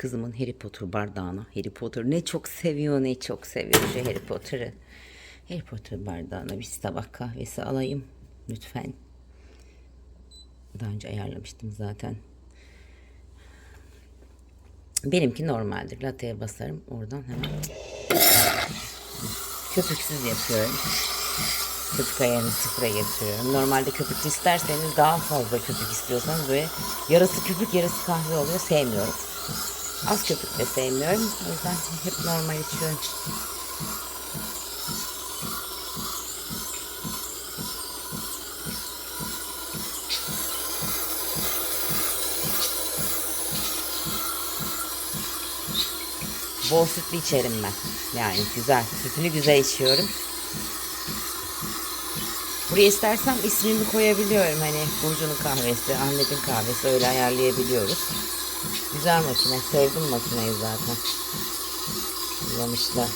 kızımın Harry Potter bardağına. Harry Potter ne çok seviyor ne çok seviyor şu Harry Potter'ı. Harry Potter bardağına bir tabak kahvesi alayım lütfen. Daha önce ayarlamıştım zaten. Benimki normaldir. Latte'ye basarım. Oradan hemen köpüksüz yapıyorum. Köpük ayarını sıfıra getiriyorum. Normalde köpüklü isterseniz daha fazla köpük istiyorsanız böyle yarısı köpük yarısı kahve oluyor. Sevmiyorum. Az köpük de sevmiyorum. O yüzden hep normal içiyorum. Bol sütlü içerim ben. Yani güzel. Sütünü güzel içiyorum. Buraya istersem ismini koyabiliyorum. Hani Burcu'nun kahvesi, Ahmet'in kahvesi öyle ayarlayabiliyoruz. Güzel makine. Sevdim makineyi zaten. Kullanmışlar.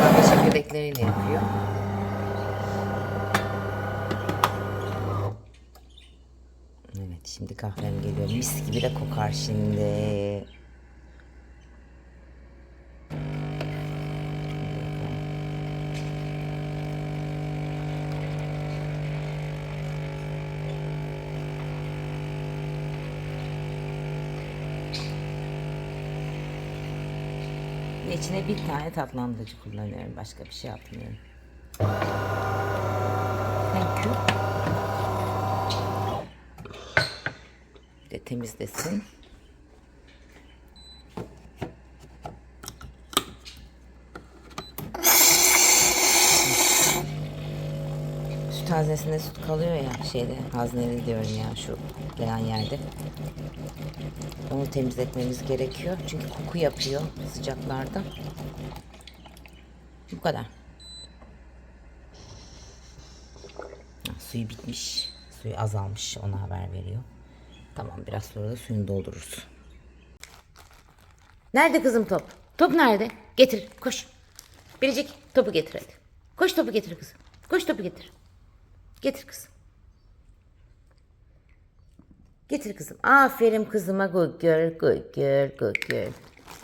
Kahve çekirdekleriyle yapıyor. Evet şimdi kahvem geliyor. Mis gibi de kokar şimdi. İçine bir tane tatlandırıcı kullanıyorum. Başka bir şey yapmıyorum. Thank you. De temizlesin. Süt haznesinde süt kalıyor ya şeyde hazneli diyorum ya şu gelen yerde. Onu temizletmemiz gerekiyor. Çünkü koku yapıyor sıcaklarda. Bu kadar. Suyu bitmiş. Suyu azalmış. Ona haber veriyor. Tamam biraz sonra da suyunu doldururuz. Nerede kızım top? Top nerede? Getir koş. Biricik topu getir hadi. Koş topu getir kızım. Koş topu getir. Getir kızım. Getir kızım. Aferin kızıma girl, good girl.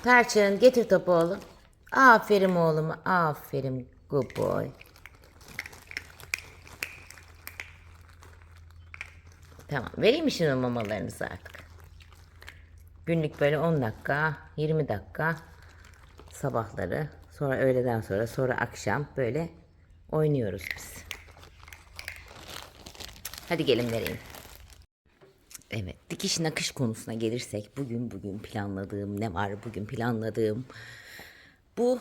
Tarçın getir topu oğlum. Aferin oğluma, aferin good boy. Tamam vereyim mi şimdi mamalarınızı artık? Günlük böyle 10 dakika, 20 dakika sabahları, sonra öğleden sonra, sonra akşam böyle oynuyoruz biz. Hadi gelin vereyim. Evet, dikiş nakış konusuna gelirsek bugün bugün planladığım ne var bugün planladığım bu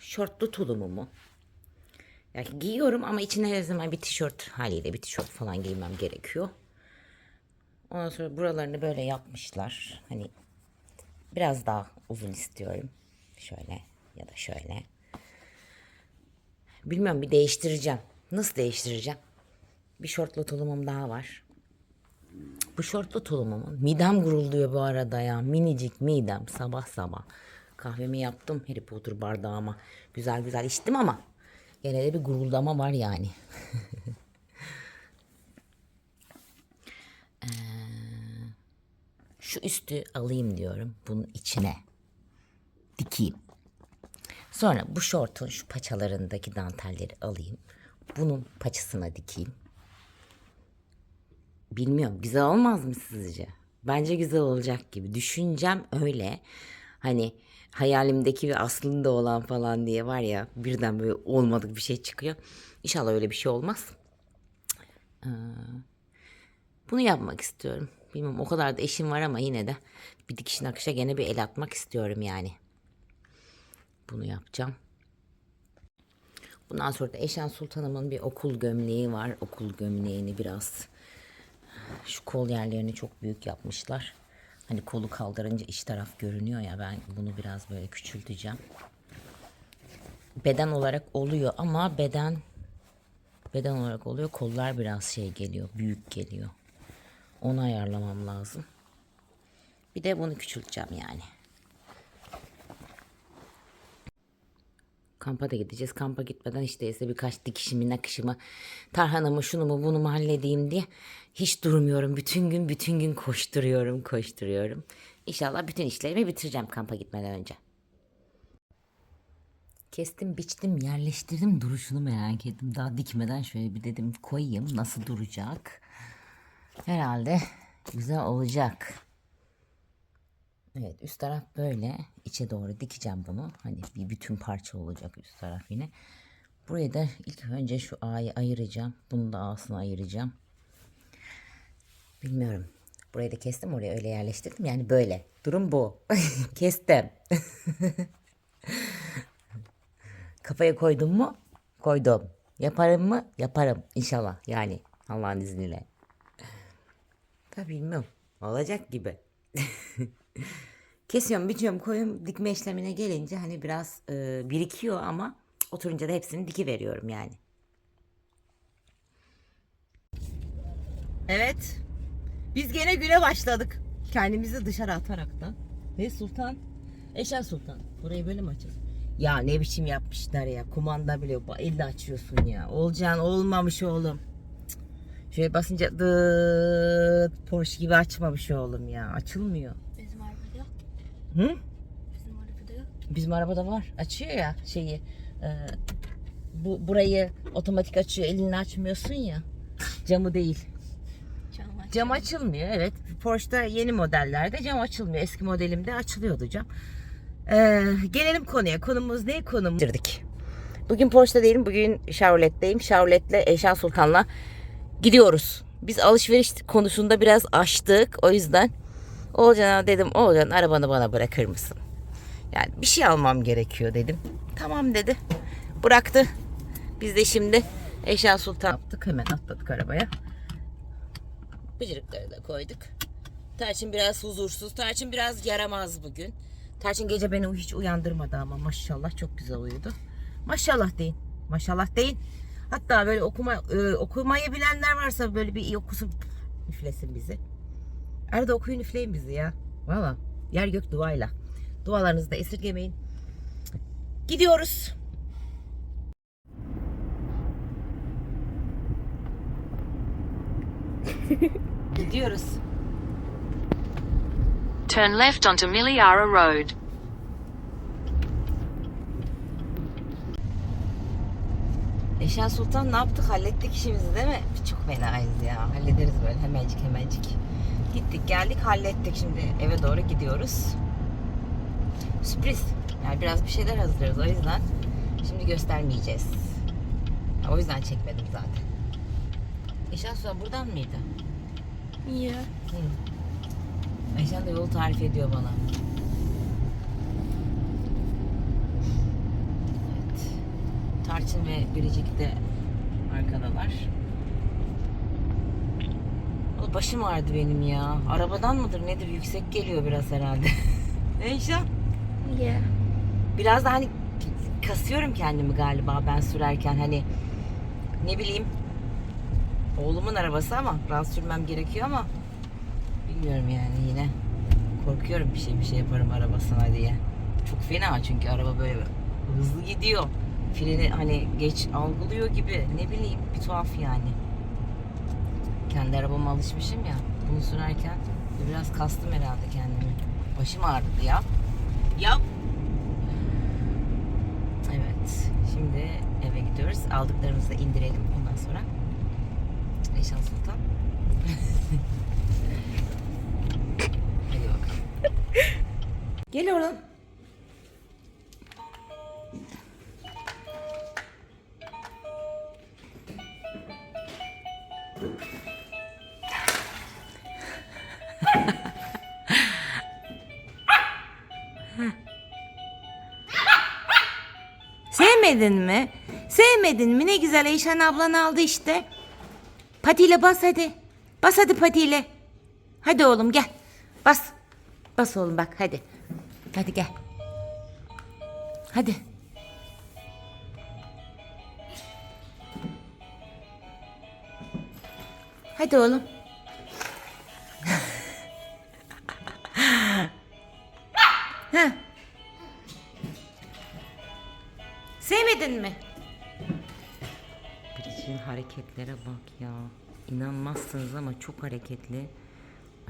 şortlu tulumumu. Yani giyiyorum ama içine her zaman bir tişört haliyle bir tişört falan giymem gerekiyor. Ondan sonra buralarını böyle yapmışlar. Hani biraz daha uzun istiyorum. Şöyle ya da şöyle. Bilmiyorum bir değiştireceğim. Nasıl değiştireceğim? Bir şortlu tulumum daha var. Bu şortlu tulumumun midem gurulduyor bu arada ya. Minicik midem sabah sabah. Kahvemi yaptım Harry Potter bardağıma. Güzel güzel içtim ama gene de bir guruldama var yani. Ee, şu üstü alayım diyorum bunun içine. Dikeyim. Sonra bu şortun şu paçalarındaki dantelleri alayım. Bunun paçasına dikeyim. Bilmiyorum güzel olmaz mı sizce? Bence güzel olacak gibi. Düşüncem öyle. Hani hayalimdeki ve aslında olan falan diye var ya birden böyle olmadık bir şey çıkıyor. İnşallah öyle bir şey olmaz. Ee, bunu yapmak istiyorum. Bilmiyorum o kadar da eşim var ama yine de bir dikiş nakışa gene bir el atmak istiyorum yani. Bunu yapacağım. Bundan sonra da Eşen Sultanımın bir okul gömleği var. Okul gömleğini biraz şu kol yerlerini çok büyük yapmışlar. Hani kolu kaldırınca iç taraf görünüyor ya ben bunu biraz böyle küçülteceğim. Beden olarak oluyor ama beden beden olarak oluyor. Kollar biraz şey geliyor, büyük geliyor. Onu ayarlamam lazım. Bir de bunu küçülteceğim yani. Kampa da gideceğiz. Kampa gitmeden işte değilse birkaç dikişimi, nakışımı, tarhanamı, şunu mu bunu mu halledeyim diye hiç durmuyorum. Bütün gün bütün gün koşturuyorum, koşturuyorum. İnşallah bütün işlerimi bitireceğim kampa gitmeden önce. Kestim, biçtim, yerleştirdim. Duruşunu merak ettim. Daha dikmeden şöyle bir dedim koyayım. Nasıl duracak? Herhalde güzel olacak. Evet üst taraf böyle. içe doğru dikeceğim bunu. Hani bir bütün parça olacak üst taraf yine. Buraya da ilk önce şu A'yı ayıracağım. Bunu da A'sını ayıracağım. Bilmiyorum. Burayı da kestim oraya öyle yerleştirdim. Yani böyle. Durum bu. kestim. Kafaya koydum mu? Koydum. Yaparım mı? Yaparım. İnşallah. Yani Allah'ın izniyle. Tabii bilmiyorum. Olacak gibi. Kesiyorum, biçiyorum, koyuyorum. Dikme işlemine gelince hani biraz e, birikiyor ama oturunca da hepsini diki veriyorum yani. Evet. Biz gene güne başladık. Kendimizi dışarı ataraktan. Ve Sultan? Eşen Sultan. Burayı böyle mi açacağız? Ya ne biçim yapmışlar ya. Kumanda bile ba- elle açıyorsun ya. Olcan olmamış oğlum. Şöyle basınca dıt Porsche gibi açmamış oğlum ya. Açılmıyor. Hı? Bizim arabada yok. Bizim arabada var. Açıyor ya şeyi. e, bu burayı otomatik açıyor. Elini açmıyorsun ya. Camı değil. Cam açılmıyor evet. Porsche'da yeni modellerde cam açılmıyor. Eski modelimde açılıyordu cam. Ee, gelelim konuya. Konumuz ne? Konumuz... Bitirdik. Bugün Porsche'da değilim. Bugün Chevrolet'teyim. Chevrolet'le Eşan Sultan'la gidiyoruz. Biz alışveriş konusunda biraz açtık. O yüzden Oğulcan'a dedim Oğulcan arabanı bana bırakır mısın? Yani bir şey almam gerekiyor dedim. Tamam dedi. Bıraktı. Biz de şimdi Eşan Sultan yaptık. Hemen atladık arabaya. Bıcırıkları da koyduk. Tarçın biraz huzursuz. Tarçın biraz yaramaz bugün. Tarçın gece beni hiç uyandırmadı ama maşallah çok güzel uyudu. Maşallah deyin. Maşallah deyin. Hatta böyle okuma e, okumayı bilenler varsa böyle bir okusun üflesin bizi. Arada okuyun üfleyin bizi ya. Valla yer gök duayla. Dualarınızı da esirgemeyin. Gidiyoruz. Gidiyoruz. Turn left onto Miliara Road. Eşen Sultan ne yaptık? Hallettik işimizi değil mi? Çok fenayız ya. Hallederiz böyle hemencik hemencik. Gittik geldik hallettik. Şimdi eve doğru gidiyoruz. Sürpriz. Yani biraz bir şeyler hazırlıyoruz o yüzden. Şimdi göstermeyeceğiz. O yüzden çekmedim zaten. Eşen Sultan buradan mıydı? Ya. Hı. Ayşen de yol tarif ediyor bana. Evet. Tarçın ve Biricik de arkadalar. Başım ağrıdı benim ya. Arabadan mıdır nedir yüksek geliyor biraz herhalde. Eyşan. Ya. Biraz da hani kasıyorum kendimi galiba ben sürerken hani ne bileyim oğlumun arabası ama biraz sürmem gerekiyor ama bilmiyorum yani yine korkuyorum bir şey bir şey yaparım arabasına diye. Çok fena çünkü araba böyle hızlı gidiyor. Freni hani geç algılıyor gibi ne bileyim bir tuhaf yani. Kendi arabama alışmışım ya bunu sürerken biraz kastım herhalde kendimi. Başım ağrıdı ya. Ya Evet. Şimdi eve gidiyoruz. Aldıklarımızı da indirelim ondan sonra. Eşan Sultan. Hadi bakalım. Gel oğlum. Sevmedin mi? Sevmedin mi? Ne güzel Eyşan ablan aldı işte. Patiyle bas hadi. Bas hadi patiyle. Hadi oğlum gel. Bas. Bas oğlum bak hadi. Hadi gel. Hadi. Hadi oğlum. Sevmedin mü? Biricik'in hareketlere bak ya. İnanmazsınız ama çok hareketli.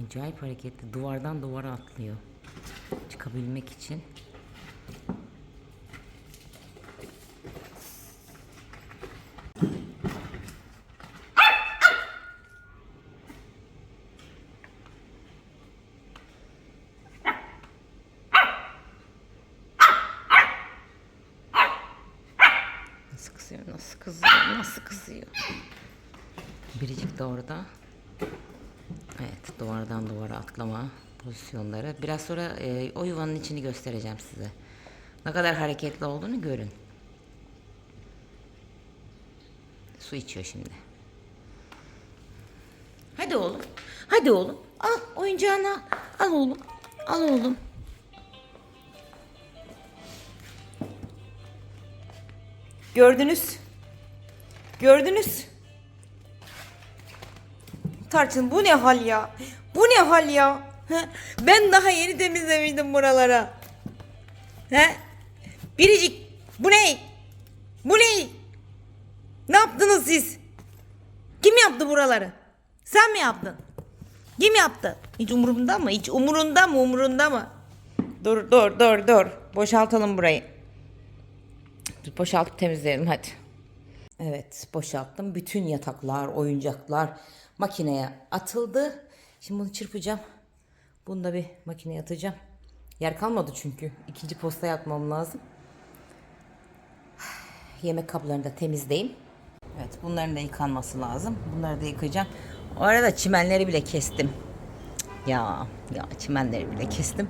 Acayip hareketli. Duvardan duvara atlıyor. Çıkabilmek için. Nasıl kızıyor, nasıl nasıl kızıyor. Biricik de orada. Evet, duvardan duvara atlama pozisyonları. Biraz sonra e, o yuvanın içini göstereceğim size. Ne kadar hareketli olduğunu görün. Su içiyor şimdi. Hadi oğlum. Hadi oğlum. Al oyuncağını al. Al oğlum. Al oğlum. Gördünüz. Gördünüz. Tarçın bu ne hal ya? Bu ne hal ya? Ben daha yeni temizlemiştim buralara. He? Biricik bu ne? Bu ne? Ne yaptınız siz? Kim yaptı buraları? Sen mi yaptın? Kim yaptı? Hiç umurumda mı? Hiç umurunda mı? Umurunda mı? Dur dur dur dur. Boşaltalım burayı. Dur, Boşaltıp temizleyelim hadi. Evet boşalttım. Bütün yataklar, oyuncaklar makineye atıldı. Şimdi bunu çırpacağım. Bunu da bir makineye atacağım. Yer kalmadı çünkü. İkinci postaya atmam lazım. Yemek kaplarını da temizleyeyim. Evet bunların da yıkanması lazım. Bunları da yıkayacağım. O arada çimenleri bile kestim. Ya ya çimenleri bile kestim.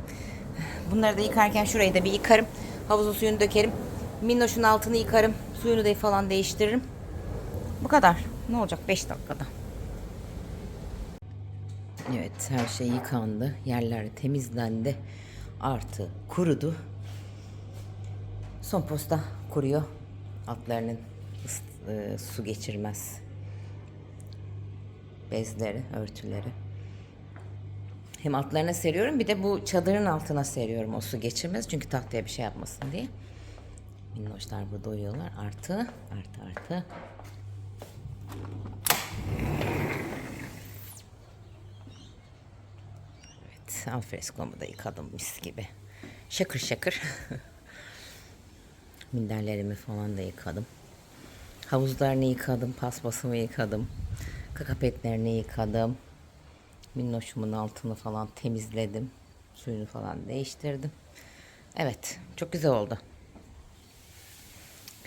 Bunları da yıkarken şurayı da bir yıkarım. Havuzun suyunu dökerim. Minnoş'un altını yıkarım. Suyunu da falan değiştiririm. Bu kadar. Ne olacak 5 dakikada. Evet her şey yıkandı. Yerler temizlendi. Artı kurudu. Son posta kuruyor. Altlarının ıs- e, su geçirmez bezleri, örtüleri. Hem altlarına seriyorum bir de bu çadırın altına seriyorum o su geçirmez çünkü tahtaya bir şey yapmasın diye. Minnoşlar burada uyuyorlar. Artı, artı, artı. Evet, alfrescomu da yıkadım mis gibi. Şakır şakır. Minderlerimi falan da yıkadım. Havuzlarını yıkadım, paspasımı yıkadım. Kakapetlerini yıkadım. Minnoşumun altını falan temizledim. Suyunu falan değiştirdim. Evet, çok güzel oldu.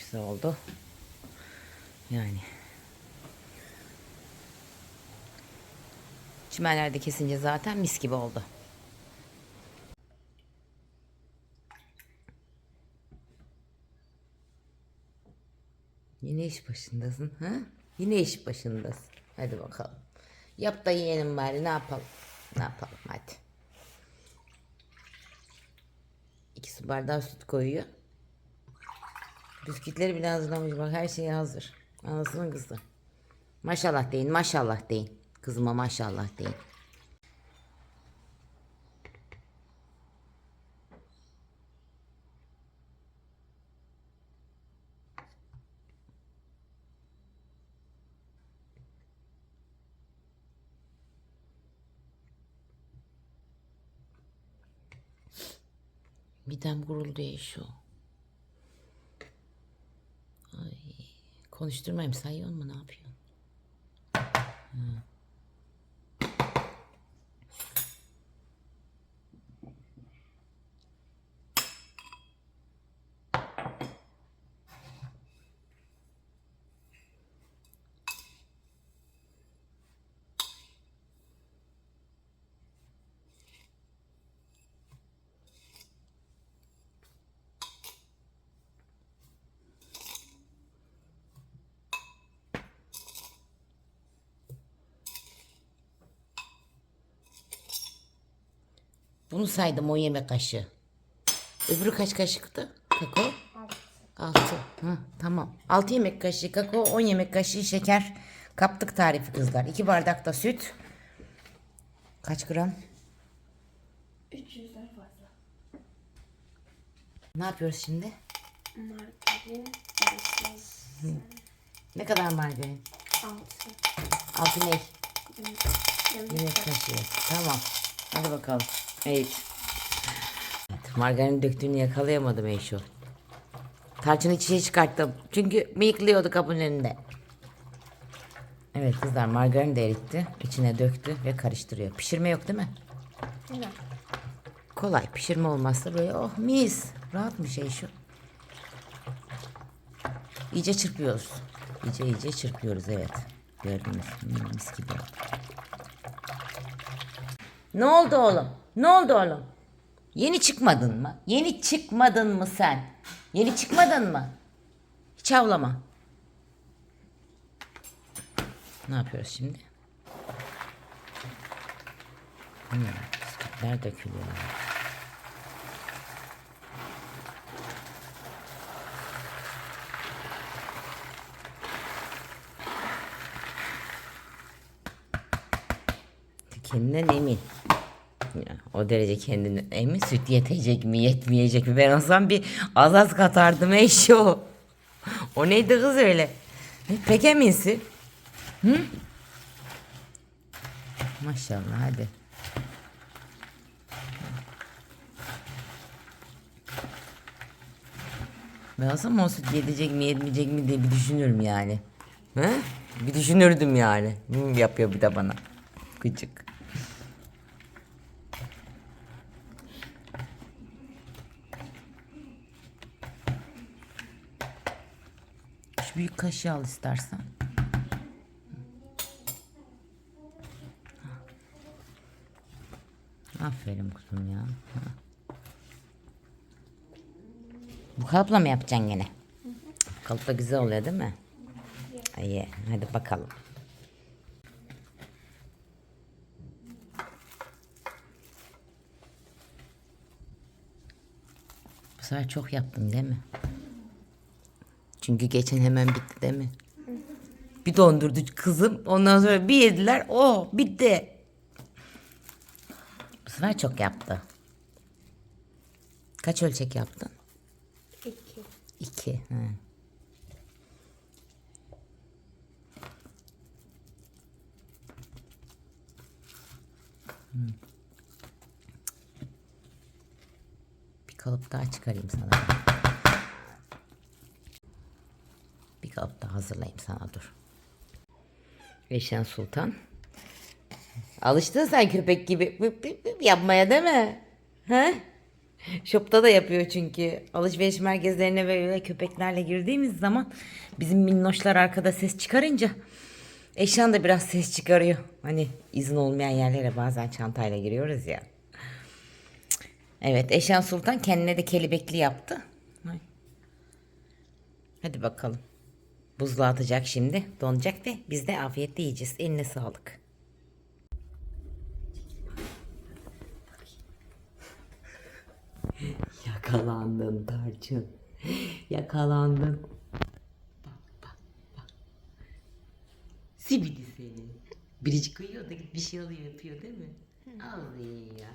Güzel oldu. Yani. Çimenler de kesince zaten mis gibi oldu. Yine iş başındasın ha? Yine iş başındasın. Hadi bakalım. Yap da yiyelim bari ne yapalım? Ne yapalım hadi. İki su bardağı süt koyuyor. Bisküvitleri bile hazırlamış bak her şey hazır. Anasının kızı. Maşallah deyin maşallah deyin. Kızıma maşallah deyin. Midem guruldu ya şu. Konuşturmayayım sayıyor mu ne yapıyorsun? Ha. Bunu saydım o yemek kaşığı. Öbürü kaç kaşıktı? Kakao? Altı. Hı, tamam. Altı yemek kaşığı kakao, on yemek kaşığı şeker. Kaptık tarifi kızlar. İki bardak da süt. Kaç gram? 300'den fazla. Ne yapıyoruz şimdi? Margarin, Ne kadar margarin? Altı. Altı ne? Evet. Yemek kaşığı. Tamam. Hadi bakalım. Evet. Margarin döktüğünü yakalayamadım Eyşo. Tarçını içine çıkarttım. Çünkü mıyıklıyordu kapının önünde. Evet kızlar margarin de eritti. İçine döktü ve karıştırıyor. Pişirme yok değil mi? Yok. Kolay. Pişirme olmazsa böyle oh mis. Rahat bir şey şu. İyice çırpıyoruz. İyice iyice çırpıyoruz evet. Gördünüz. Hmm, mis gibi. Ne oldu oğlum? Ne oldu oğlum? Yeni çıkmadın mı? Yeni çıkmadın mı sen? Yeni çıkmadın mı? Hiç avlama. Ne yapıyoruz şimdi? Hmm, dökülüyor. Kendinden emin. Ya, o derece kendinden emin. Süt yetecek mi yetmeyecek mi? Ben olsam bir az az katardım eşo. O neydi kız öyle? Pek eminsin. Hı? Maşallah hadi. Ben olsam o süt yetecek mi yetmeyecek mi diye bir düşünürüm yani. He? Bir düşünürdüm yani. Hı, yapıyor bir de bana. Gıcık. Şu büyük kaşığı al istersen. Aferin kuzum ya. Bu kalıpla mı yapacaksın gene? Kalıp da güzel oluyor değil mi? İyi. Hadi bakalım. Bu sefer çok yaptım değil mi? Çünkü geçen hemen bitti değil mi? Bir dondurdu kızım. Ondan sonra bir yediler. O bitti. Bu sefer çok yaptı. Kaç ölçek yaptın? İki. İki. He. Hmm. Bir kalıp daha çıkarayım sana. Bir kalıp daha hazırlayayım sana dur. Eşen Sultan. Alıştın sen köpek gibi bıp bıp bıp yapmaya değil mi? He? Shop'ta da yapıyor çünkü. Alışveriş merkezlerine böyle köpeklerle girdiğimiz zaman bizim minnoşlar arkada ses çıkarınca Eşan da biraz ses çıkarıyor. Hani izin olmayan yerlere bazen çantayla giriyoruz ya. Evet Eşan Sultan kendine de kelebekli yaptı. Hadi bakalım. Buzluğa atacak şimdi. Donacak ve biz de afiyetle yiyeceğiz. Eline sağlık. Yakalandın Tarçın. Yakalandın. Bak bak bak. Sibidi seni. Biricik uyuyor da bir şey alıyor yapıyor değil mi? Al ya.